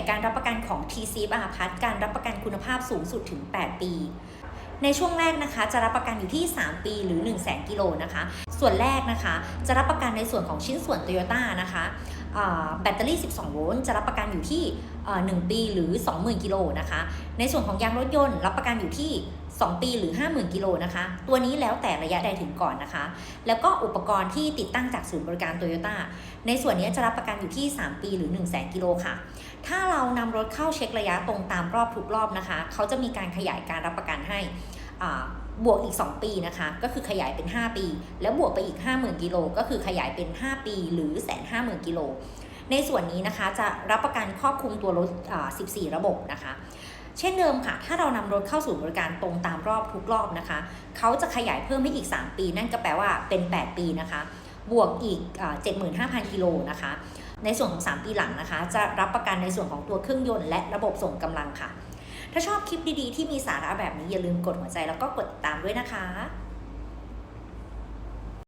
ยการรับประกันของ t c อาพัทการรับประกันคุณภาพสูงสุดถึง 8 ปี ในช่วงแรกนะคะ จะรับประกันอยู่ที่ 3 ปีหรือ 1 0 0 0 0กิโลนะคะ ส่วนแรกนะคะ จะรับประกันในส่วนของชิ้นส่วน Toyota นะคะแบตเตอรี่ 12 โวลต์ จะรับประกันอยู่ที่ 1 ปีหรือ 20,000 กิโลนะคะ ในส่วนของยางรถยนต์ รับประกันอยู่ที่ 2 ปีหรือ 50,000 กิโลนะคะ ตัวนี้แล้วแต่ระยะใดถึงก่อนนะคะ แล้วก็อุปกรณ์ที่ติดตั้งจากศูนย์บริการ Toyota ในส่วนนี้จะรับประกันอยู่ที่ 3 ปีหรือ 1 0 0 0 0 0 กิโลค่ะ ถ้าเรานำรถเข้าเช็คระยะตรงตามรอบทุกรอบนะคะ เขาจะมีการขยายการรับประกันให้บวกอีก 2 ปีนะคะ ก็คือขยายเป็น 5 ปี แล้วบวกไปอีก 50,000 กิโล ก็คือขยายเป็น 5 ปีหรือ150,000กิโล ในส่วนนี้นะคะจะรับประกันครอบคลุมตัวรถ14 ระบบนะคะ เช่นเดิมค่ะ ถ้าเรานำรถเข้าสู่บริการตรงตามรอบทุกรอบนะคะ เขาจะขยายเพิ่มให้อีก 3 ปี นั่นก็แปลว่าเป็น 8 ปีนะคะ บวกอีก 75,000 กิโลนะคะ ในส่วนของ 3 ปีหลังนะคะ จะรับประกันในส่วนของตัวเครื่องยนต์และระบบส่งกำลังค่ะ ถ้าชอบคลิปดีๆ ที่มีสาระแบบนี้อย่าลืมกดหัวใจแล้วก็กดติดตามด้วยนะคะ